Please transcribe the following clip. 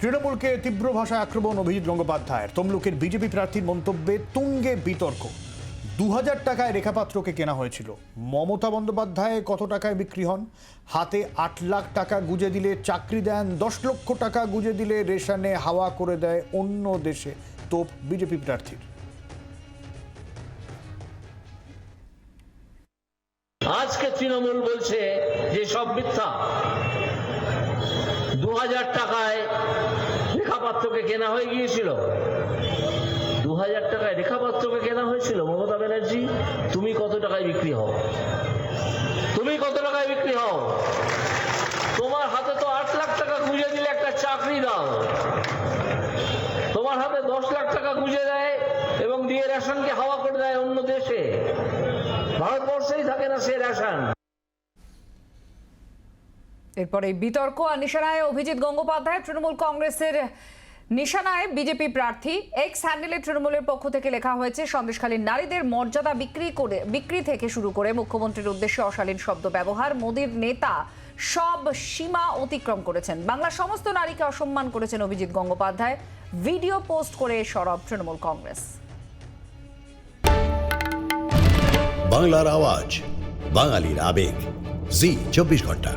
তৃণমূলকে তীব্র ভাষায় আক্রমণ, অভিজিৎ গঙ্গোপাধ্যায়ের। তমলুকের বিজেপি প্রার্থীর মন্তব্যে তুঙ্গে বিতর্ক। দু হাজার টাকায় রেখাপাত্রকে কেনা হয়েছিল। মমতা বন্দ্যোপাধ্যায় কত টাকায় বিক্রি হন? হাতে আট লাখ টাকা গুজে দিলে চাকরি দেন, দশ লক্ষ টাকা গুজে দিলে রেশনে হাওয়া করে দেয় অন্য দেশে। তোপ বিজেপি প্রার্থীর। আজকে তৃণমূল বলছে যে সব মিথ্যা। দু হাজার টাকায় রেখাপাত্রকে কেনা হয়ে গিয়েছিল। দু হাজার টাকায় রেখাপাত্রকে কেনা হয়েছিল, মমতা ব্যানার্জি, তুমি কত টাকায় বিক্রি হও? তুমি কত টাকায় বিক্রি হও? তোমার হাতে তো আট লাখ টাকা গুঁজে দিলে একটা চাকরি দাও। তোমার হাতে দশ লাখ টাকা গুঁজে দেয় এবং দিয়ে রেশনকে হাওয়া করে দেয় অন্য দেশে। ভারতবর্ষেই থাকে না সে রেশন। এরপরে বিতর্ক আর নিশানায় অভিজিৎ গঙ্গোপাধ্যায়, তৃণমূল কংগ্রেসের নিশানায় বিজেপি প্রার্থী এক্স হ্যান্ডেলে তৃণমূলের পক্ষ থেকে লেখা হয়েছে, সন্দেশখালীর নারীদের মর্যাদা বিক্রি করে, বিক্রি থেকে শুরু করে মুখ্যমন্ত্রীর উদ্দেশ্যে অশালীন শব্দ ব্যবহার, মোদীর নেতা সব সীমা অতিক্রম করেছেন। বাংলার সমস্ত নারীকে অসম্মান করেছেন অভিজিৎ গঙ্গোপাধ্যায়। ভিডিও পোস্ট করে সরব তৃণমূল কংগ্রেস। বাংলার আওয়াজ, বাঙালির আবেগ। জি, চব্বিশ ঘণ্টা।